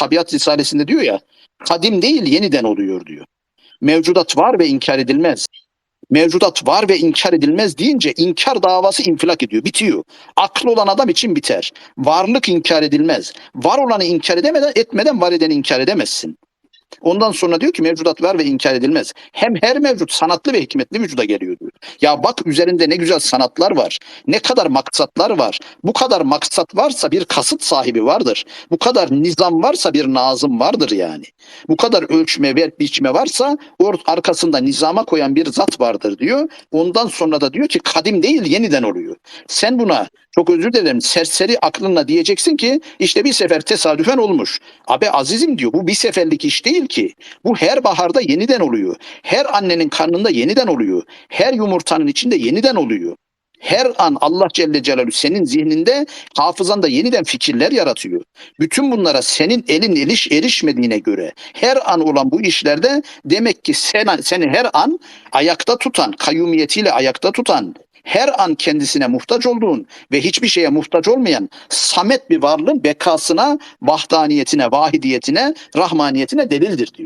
Tabiat Risalesi'nde diyor ya kadim değil yeniden oluyor diyor. Mevcudat var ve inkar edilmez. Mevcudat var ve inkar edilmez deyince inkar davası infilak ediyor, bitiyor. Aklı olan adam için biter. Varlık inkar edilmez. Var olanı inkar edemeden etmeden var edeni inkar edemezsin. Ondan sonra diyor ki mevcudat var ve inkar edilmez. Hem her mevcut sanatlı ve hikmetli vücuda geliyor diyor. Ya bak üzerinde ne güzel sanatlar var. Ne kadar maksatlar var. Bu kadar maksat varsa bir kasıt sahibi vardır. Bu kadar nizam varsa bir nazım vardır yani. Bu kadar ölçme ve biçme varsa arkasında nizama koyan bir zat vardır diyor. Ondan sonra da diyor ki kadim değil yeniden oluyor. Sen buna çok özür dilerim serseri aklınla diyeceksin ki işte bir sefer tesadüfen olmuş. Abi azizim diyor bu bir seferlik iş değil ki. Bu her baharda yeniden oluyor. Her annenin karnında yeniden oluyor. Her yumurtanın içinde yeniden oluyor. Her an Allah Celle Celaluhu senin zihninde, hafızanda yeniden fikirler yaratıyor. Bütün bunlara senin elin eliş erişmediğine göre her an olan bu işlerde demek ki sen, seni her an ayakta tutan, kayyumiyetiyle ayakta tutan, her an kendisine muhtaç olduğun ve hiçbir şeye muhtaç olmayan samet bir varlığın bekasına, vahdaniyetine, vahidiyetine, rahmaniyetine delildir diyor.